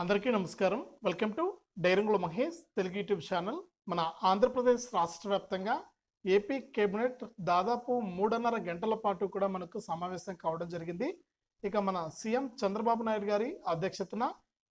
అందరికీ నమస్కారం. Welcome to డైరంగుల మహేష్ తెలుగు యూట్యూబ్ ఛానల్. మన ఆంధ్రప్రదేశ్ రాష్ట్ర వ్యాప్తంగా ఏపీ కేబినెట్ దాదాపు మూడున్నర గంటల పాటు కూడా మనకు సమావేశం కావడం జరిగింది. ఇక మన సీఎం చంద్రబాబు నాయుడు గారి అధ్యక్షతన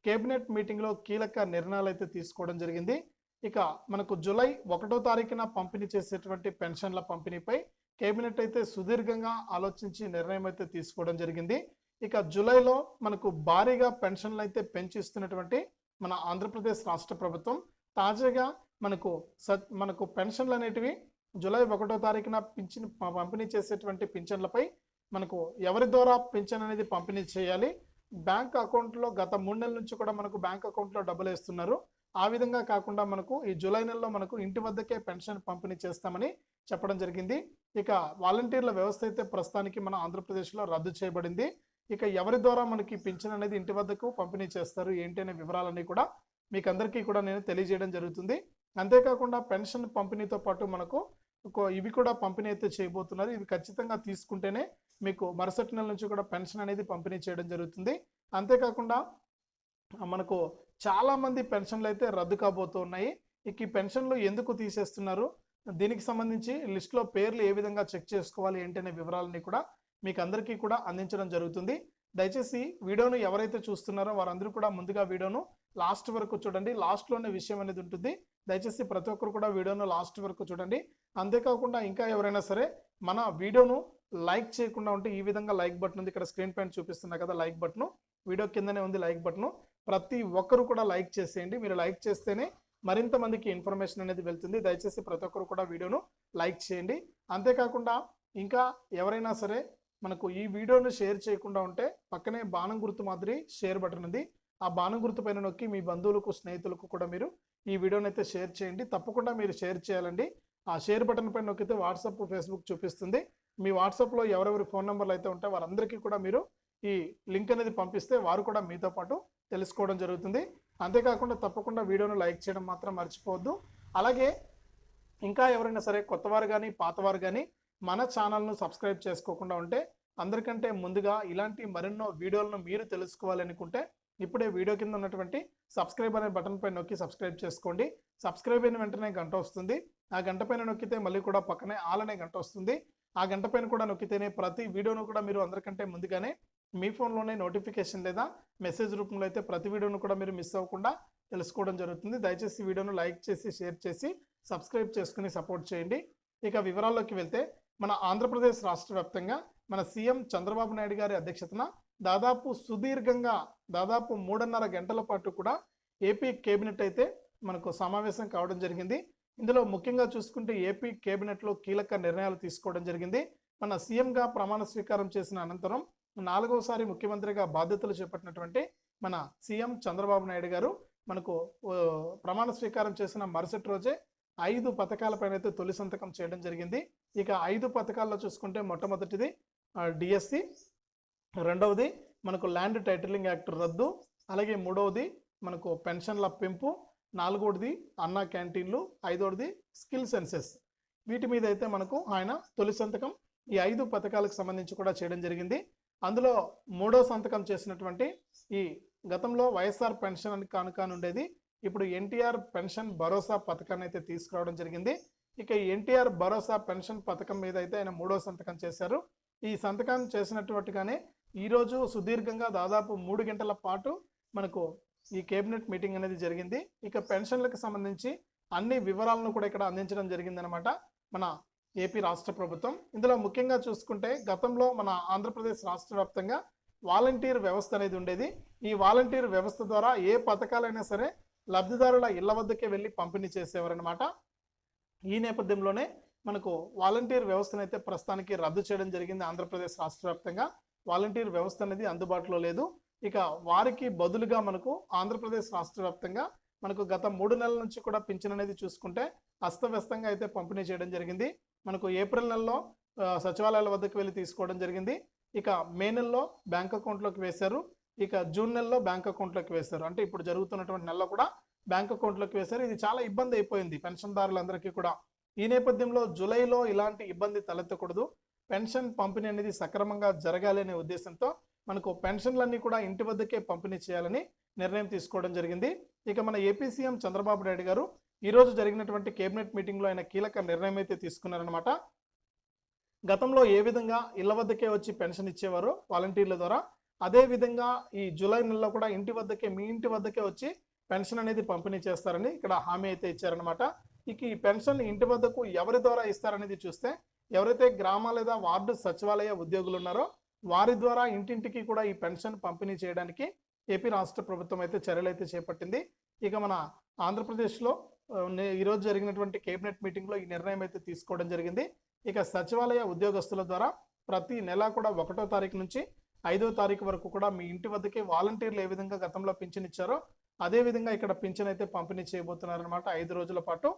కేబినెట్ మీటింగ్లో కీలక నిర్ణయాలు అయితే తీసుకోవడం జరిగింది. ఇక మనకు జూలై ఒకటో తారీఖున పంపిణీ చేసేటువంటి పెన్షన్ల పంపిణీపై కేబినెట్ అయితే సుదీర్ఘంగా ఆలోచించి నిర్ణయం అయితే తీసుకోవడం జరిగింది. ఇక జూలైలో మనకు భారీగా పెన్షన్లు అయితే పెంచిస్తున్నటువంటి మన ఆంధ్రప్రదేశ్ రాష్ట్ర ప్రభుత్వం తాజాగా మనకు స మనకు పెన్షన్లు అనేటివి జూలై ఒకటో తారీఖున పింఛన్ పంపిణీ చేసేటువంటి పింఛన్లపై మనకు ఎవరి ద్వారా పింఛన్ అనేది పంపిణీ చేయాలి? బ్యాంక్ అకౌంట్లో గత మూడు నెలల నుంచి కూడా మనకు బ్యాంక్ అకౌంట్లో డబ్బులు వేస్తున్నారు. ఆ విధంగా కాకుండా మనకు ఈ జూలై నెలలో మనకు ఇంటి వద్దకే పెన్షన్ పంపిణీ చేస్తామని చెప్పడం జరిగింది. ఇక వాలంటీర్ల వ్యవస్థ అయితే ప్రస్తుతానికి మన ఆంధ్రప్రదేశ్లో రద్దు చేయబడింది. ఇక ఎవరి ద్వారా మనకి పింఛన్ అనేది ఇంటి వద్దకు పంపిణీ చేస్తారు ఏంటి అనే వివరాలన్నీ కూడా మీకు అందరికీ కూడా నేను తెలియజేయడం జరుగుతుంది. అంతేకాకుండా పెన్షన్ పంపిణీతో పాటు మనకు ఇవి కూడా పంపిణీ అయితే చేయబోతున్నారు. ఇవి ఖచ్చితంగా తీసుకుంటేనే మీకు మరుసటి నెల నుంచి కూడా పెన్షన్ అనేది పంపిణీ చేయడం జరుగుతుంది. అంతేకాకుండా మనకు చాలామంది పెన్షన్లు అయితే రద్దు కాబోతూ ఉన్నాయి. ఇక ఈ పెన్షన్లు ఎందుకు తీసేస్తున్నారు? దీనికి సంబంధించి లిస్ట్లో పేర్లు ఏ విధంగా చెక్ చేసుకోవాలి ఏంటనే వివరాలన్నీ వివరాలని కూడా మీకు అందరికీ కూడా అందించడం జరుగుతుంది. దయచేసి వీడియోను ఎవరైతే చూస్తున్నారో వారందరూ కూడా ముందుగా వీడియోను లాస్ట్ వరకు చూడండి. లాస్ట్లోనే విషయం అనేది ఉంటుంది. దయచేసి ప్రతి ఒక్కరు కూడా వీడియోను లాస్ట్ వరకు చూడండి. అంతేకాకుండా ఇంకా ఎవరైనా సరే మన వీడియోను లైక్ చేయకుండా ఉంటే ఈ విధంగా లైక్ బటన్ ఉంది. ఇక్కడ స్క్రీన్ పైన చూపిస్తున్నా కదా లైక్ బటన్. వీడియో కిందనే ఉంది లైక్ బటన్. ప్రతి ఒక్కరు కూడా లైక్ చేసేయండి. మీరు లైక్ చేస్తేనే మరింత మందికి ఇన్ఫర్మేషన్ అనేది వెళ్తుంది. దయచేసి ప్రతి ఒక్కరు కూడా వీడియోను లైక్ చేయండి. అంతేకాకుండా ఇంకా ఎవరైనా సరే మనకు ఈ వీడియోను షేర్ చేయకుండా ఉంటే పక్కనే బాణం గుర్తు మాదిరి షేర్ బటన్ ఉంది. ఆ బాణం గుర్తు పైన నొక్కి మీ బంధువులకు స్నేహితులకు కూడా మీరు ఈ వీడియోని అయితే షేర్ చేయండి. తప్పకుండా మీరు షేర్ చేయాలండి. ఆ షేర్ బటన్ పైన నొక్కితే వాట్సాప్ ఫేస్బుక్ చూపిస్తుంది. మీ వాట్సాప్లో ఎవరెవరి ఫోన్ నెంబర్లు అయితే ఉంటే వారందరికీ కూడా మీరు ఈ లింక్ అనేది పంపిస్తే వారు కూడా మీతో పాటు తెలుసుకోవడం జరుగుతుంది. అంతేకాకుండా తప్పకుండా వీడియోను లైక్ చేయడం మాత్రం మర్చిపోవద్దు. అలాగే ఇంకా ఎవరైనా సరే కొత్తవారు కానీ పాతవారు కానీ మన ఛానల్ను సబ్స్క్రైబ్ చేసుకోకుండా ఉంటే అందరికంటే ముందుగా ఇలాంటి మరెన్నో వీడియోలను మీరు తెలుసుకోవాలనుకుంటే ఇప్పుడే వీడియో కింద ఉన్నటువంటి సబ్స్క్రైబ్ అనే బటన్ పైన నొక్కి సబ్స్క్రైబ్ చేసుకోండి. సబ్స్క్రైబ్ అయిన వెంటనే గంట వస్తుంది. ఆ గంట పైన నొక్కితే మళ్ళీ కూడా పక్కనే ఆల్ అనే గంట వస్తుంది. ఆ గంట పైన కూడా నొక్కితేనే ప్రతి వీడియోను కూడా మీరు అందరికంటే ముందుగానే మీ ఫోన్లోనే నోటిఫికేషన్ లేదా మెసేజ్ రూపంలో అయితే ప్రతి వీడియోను కూడా మీరు మిస్ అవ్వకుండా తెలుసుకోవడం జరుగుతుంది. దయచేసి వీడియోను లైక్ చేసి షేర్ చేసి సబ్స్క్రైబ్ చేసుకుని సపోర్ట్ చేయండి. ఇక వివరాల్లోకి వెళ్తే మన ఆంధ్రప్రదేశ్ రాష్ట్ర వ్యాప్తంగా మన సీఎం చంద్రబాబు నాయుడు గారి అధ్యక్షతన దాదాపు సుదీర్ఘంగా దాదాపు మూడున్నర గంటల పాటు కూడా ఏపీ కేబినెట్ అయితే మనకు సమావేశం కావడం జరిగింది. ఇందులో ముఖ్యంగా చూసుకుంటే ఏపీ కేబినెట్లో కీలక నిర్ణయాలు తీసుకోవడం జరిగింది. మన సీఎంగా ప్రమాణ స్వీకారం చేసిన అనంతరం నాలుగవసారి ముఖ్యమంత్రిగా బాధ్యతలు చేపట్టినటువంటి మన సీఎం చంద్రబాబు నాయుడు గారు మనకు ప్రమాణ స్వీకారం చేసిన మరుసటి రోజే ఐదు పథకాలపైన అయితే తొలి సంతకం చేయడం జరిగింది. ఇక ఐదు పథకాల్లో చూసుకుంటే మొట్టమొదటిది డిఎస్సి రెండవది మనకు ల్యాండ్ టైటిలింగ్ యాక్ట్ రద్దు అలాగే మూడవది మనకు పెన్షన్ల పెంపు నాలుగవది అన్నా క్యాంటీన్లు ఐదవది స్కిల్ సెన్సెస్. వీటి మీద అయితే మనకు ఆయన తొలి సంతకం ఈ ఐదు పథకాలకు సంబంధించి కూడా చేయడం జరిగింది. అందులో మూడో సంతకం చేసినటువంటి ఈ గతంలో వైఎస్ఆర్ పెన్షన్ అని కానుక ఉండేది ఇప్పుడు ఎన్టీఆర్ పెన్షన్ భరోసా పథకాన్ని అయితే తీసుకురావడం జరిగింది. ఇక ఎన్టీఆర్ భరోసా పెన్షన్ పథకం మీద అయితే ఆయన మూడో సంతకం చేశారు. ఈ సంతకం చేసినట్టుగానే ఈరోజు సుదీర్ఘంగా దాదాపు మూడు గంటల పాటు మనకు ఈ కేబినెట్ మీటింగ్ అనేది జరిగింది. ఇక పెన్షన్లకు సంబంధించి అన్ని వివరాలను కూడా ఇక్కడ అందించడం జరిగిందనమాట మన ఏపీ రాష్ట్ర ప్రభుత్వం. ఇందులో ముఖ్యంగా చూసుకుంటే గతంలో మన ఆంధ్రప్రదేశ్ రాష్ట్ర వ్యాప్తంగా వాలంటీర్ వ్యవస్థ అనేది ఉండేది. ఈ వాలంటీర్ వ్యవస్థ ద్వారా ఏ పథకాలైనా సరే లబ్ధిదారుల ఇళ్ళ వద్దకే వెళ్ళి పంపిణీ చేసేవారనమాట ఈ నేపథ్యంలోనే మనకు వాలంటీర్ వ్యవస్థను అయితే ప్రస్తుతానికి రద్దు చేయడం జరిగింది ఆంధ్రప్రదేశ్ రాష్ట్ర వ్యాప్తంగా. వాలంటీర్ వ్యవస్థ అనేది అందుబాటులో లేదు. ఇక వారికి బదులుగా మనకు ఆంధ్రప్రదేశ్ రాష్ట్ర వ్యాప్తంగా మనకు గత మూడు నెలల నుంచి కూడా పింఛన్ అనేది చూసుకుంటే అస్తవ్యస్తంగా అయితే పంపిణీ చేయడం జరిగింది. మనకు ఏప్రిల్ నెలలో సచివాలయాల వద్దకు వెళ్ళి తీసుకోవడం జరిగింది. ఇక మే నెలలో బ్యాంక్ అకౌంట్లోకి వేశారు. ఇక జూన్ నెలలో బ్యాంక్ అకౌంట్లోకి వేశారు. అంటే ఇప్పుడు జరుగుతున్నటువంటి నెలలో కూడా బ్యాంక్ అకౌంట్లోకి వేశారు. ఇది చాలా ఇబ్బంది అయిపోయింది పెన్షన్దారులందరికీ కూడా. ఈ నేపథ్యంలో జూలైలో ఇలాంటి ఇబ్బంది తలెత్తకూడదు. పెన్షన్ పంపిణీ అనేది సక్రమంగా జరగాలి అనే ఉద్దేశంతో మనకు పెన్షన్లన్నీ కూడా ఇంటి వద్దకే పంపిణీ చేయాలని నిర్ణయం తీసుకోవడం జరిగింది. ఇక మన ఏపీ సీఎం చంద్రబాబు నాయుడు గారు ఈ రోజు జరిగినటువంటి కేబినెట్ మీటింగ్లో ఆయన కీలక నిర్ణయం అయితే తీసుకున్నారనమాట గతంలో ఏ విధంగా ఇళ్ళ వద్దకే వచ్చి పెన్షన్ ఇచ్చేవారో వాలంటీర్ల ద్వారా అదే విధంగా ఈ జూలై నెలలో కూడా ఇంటి వద్దకే మీ ఇంటి వద్దకే వచ్చి పెన్షన్ అనేది పంపిణీ చేస్తారని ఇక్కడ హామీ అయితే ఇచ్చారనమాట ఇక ఈ పెన్షన్ ఇంటి వద్దకు ఎవరి ద్వారా ఇస్తారనేది చూస్తే ఎవరైతే గ్రామ లేదా వార్డు సచివాలయ ఉద్యోగులు ఉన్నారో వారి ద్వారా ఇంటింటికి కూడా ఈ పెన్షన్ పంపిణీ చేయడానికి ఏపీ రాష్ట్ర ప్రభుత్వం అయితే చర్యలు అయితే చేపట్టింది. ఇక మన ఆంధ్రప్రదేశ్లో ఈరోజు జరిగినటువంటి కేబినెట్ మీటింగ్లో ఈ నిర్ణయం అయితే తీసుకోవడం జరిగింది. ఇక సచివాలయ ఉద్యోగస్తుల ద్వారా ప్రతి నెల కూడా ఒకటో తారీఖు నుంచి ఐదో తారీఖు వరకు కూడా మీ ఇంటి వద్దకే వాలంటీర్లు ఏ విధంగా గతంలో పింఛన్ ఇచ్చారో అదే విధంగా ఇక్కడ పింఛన్ అయితే పంపిణీ చేయబోతున్నారనమాట ఐదు రోజుల పాటు.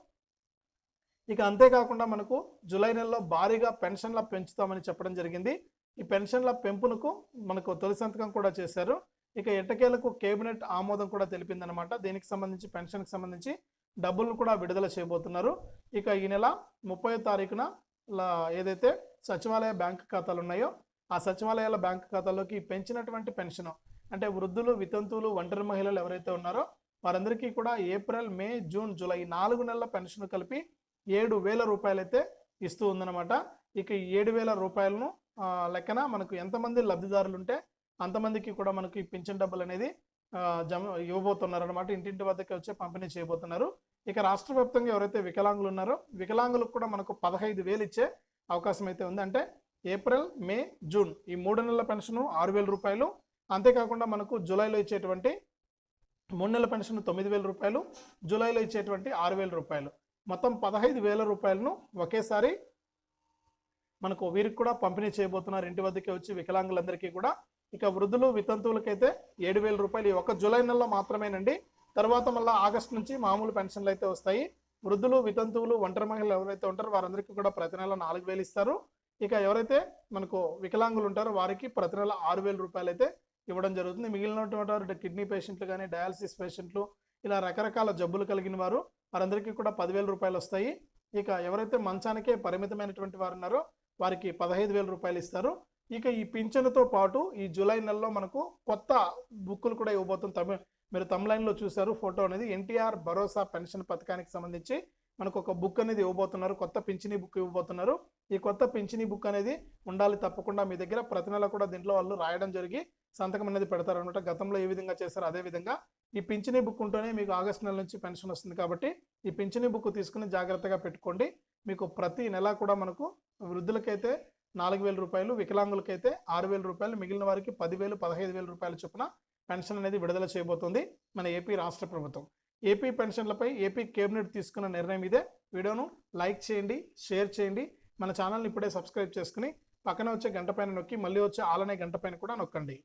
ఇక అంతేకాకుండా మనకు జూలై నెలలో భారీగా పెన్షన్ల పెంచుతామని చెప్పడం జరిగింది. ఈ పెన్షన్ల పెంపునకు మనకు తొలి సంతకం కూడా చేశారు. ఇక ఎట్టకేలకు కేబినెట్ ఆమోదం కూడా తెలిపిందనమాట దీనికి సంబంధించి పెన్షన్కి సంబంధించి డబ్బులను కూడా విడుదల చేయబోతున్నారు. ఇక ఈ నెల ముప్పై తారీఖున లా- ఏదైతే సచివాలయ బ్యాంక్ ఖాతాలు ఉన్నాయో ఆ సచివాలయాల బ్యాంక్ ఖాతాలోకి పెంచినటువంటి పెన్షన్. అంటే వృద్ధులు వితంతువులు ఒంటరి మహిళలు ఎవరైతే ఉన్నారో వారందరికీ కూడా ఏప్రిల్ మే జూన్ జూలై నాలుగు నెలల పెన్షన్ కలిపి ఏడు వేల రూపాయలైతే ఇస్తూ ఉందన్నమాట. ఇక ఏడు వేల రూపాయలను లెక్కన మనకు ఎంతమంది లబ్ధిదారులు ఉంటే అంతమందికి కూడా మనకు ఈ పింఛన్ డబ్బులు అనేది జమ ఇవ్వబోతున్నారు అనమాట ఇంటింటి వద్దకి వచ్చి పంపిణీ చేయబోతున్నారు. ఇక రాష్ట్ర వ్యాప్తంగా ఎవరైతే వికలాంగులు ఉన్నారో వికలాంగులకు కూడా మనకు పదహైదు వేలు ఇచ్చే అవకాశం అయితే ఉంది. అంటే ఏప్రిల్ మే జూన్ ఈ మూడు నెలల పెన్షన్ ఆరు వేల రూపాయలు. అంతేకాకుండా మనకు జూలైలో ఇచ్చేటువంటి మూడు నెలల పెన్షన్ తొమ్మిది వేల రూపాయలు జూలైలో ఇచ్చేటువంటి ఆరు వేల రూపాయలు. మొత్తం పదహైదు వేల రూపాయలను ఒకేసారి మనకు వీరికి కూడా పంపిణీ చేయబోతున్నారు. ఇంటి వద్దకే వచ్చి వికలాంగులందరికీ కూడా. ఇక వృద్ధులు వితంతువులకైతే ఏడు వేల రూపాయలు. ఈ ఒక్క జూలై నెలలో మాత్రమేనండి. తర్వాత మళ్ళీ ఆగస్టు నుంచి మామూలు పెన్షన్లు అయితే వస్తాయి. వృద్ధులు వితంతువులు ఒంటరి మహిళలు ఎవరైతే ఉంటారో వారందరికీ కూడా ప్రతి నెల నాలుగు వేలు ఇస్తారు. ఇక ఎవరైతే మనకు వికలాంగులు ఉంటారో వారికి ప్రతి నెల ఆరు వేల రూపాయలు అయితే ఇవ్వడం జరుగుతుంది. మిగిలినటువంటి వారు కిడ్నీ పేషెంట్లు కానీ డయాలసిస్ పేషెంట్లు ఇలా రకరకాల జబ్బులు కలిగిన వారు వారందరికీ కూడా పదివేల రూపాయలు వస్తాయి. ఇక ఎవరైతే మంచానికే పరిమితమైనటువంటి వారు ఉన్నారో వారికి పదహైదు వేల రూపాయలు ఇస్తారు. ఇక ఈ పింఛన్తో పాటు ఈ జూలై నెలలో మనకు కొత్త బుక్కులు కూడా ఇవ్వబోతుంది తమిళ మీరు తమిళైన్లో చూశారు ఫోటో అనేది ఎన్టీఆర్ భరోసా పెన్షన్ పథకానికి సంబంధించి మనకు ఒక బుక్ అనేది ఇవ్వబోతున్నారు. కొత్త పింఛనీ బుక్ ఇవ్వబోతున్నారు. ఈ కొత్త పింఛనీ బుక్ అనేది ఉండాలి తప్పకుండా మీ దగ్గర. ప్రతి నెల కూడా దీంట్లో వాళ్ళు రాయడం జరిగి సంతకం అనేది పెడతారు అనమాట గతంలో ఏ విధంగా చేశారో అదే విధంగా ఈ పింఛనీ బుక్ ఉంటేనే మీకు ఆగస్టు నెల నుంచి పెన్షన్ వస్తుంది కాబట్టి ఈ పింఛనీ బుక్ తీసుకుని జాగ్రత్తగా పెట్టుకోండి. మీకు ప్రతి నెల కూడా మనకు వృద్ధులకైతే నాలుగు వేల రూపాయలు వికలాంగులకైతే ఆరు వేల రూపాయలు మిగిలిన వారికి పదివేలు పదహైదు వేల రూపాయల చొప్పున పెన్షన్ అనేది విడుదల చేయబోతుంది మన ఏపీ రాష్ట్ర ప్రభుత్వం. ఏపీ పెన్షన్లపై ఏపీ కేబినెట్ తీసుకున్న నిర్ణయం ఇదే. వీడియోను లైక్ చేయండి షేర్ చేయండి. మన ఛానల్ని ఇప్పుడే సబ్స్క్రైబ్ చేసుకుని పక్కన వచ్చే గంట పైన నొక్కి మళ్ళీ వచ్చే ఆలనే గంట పైన కూడా నొక్కండి.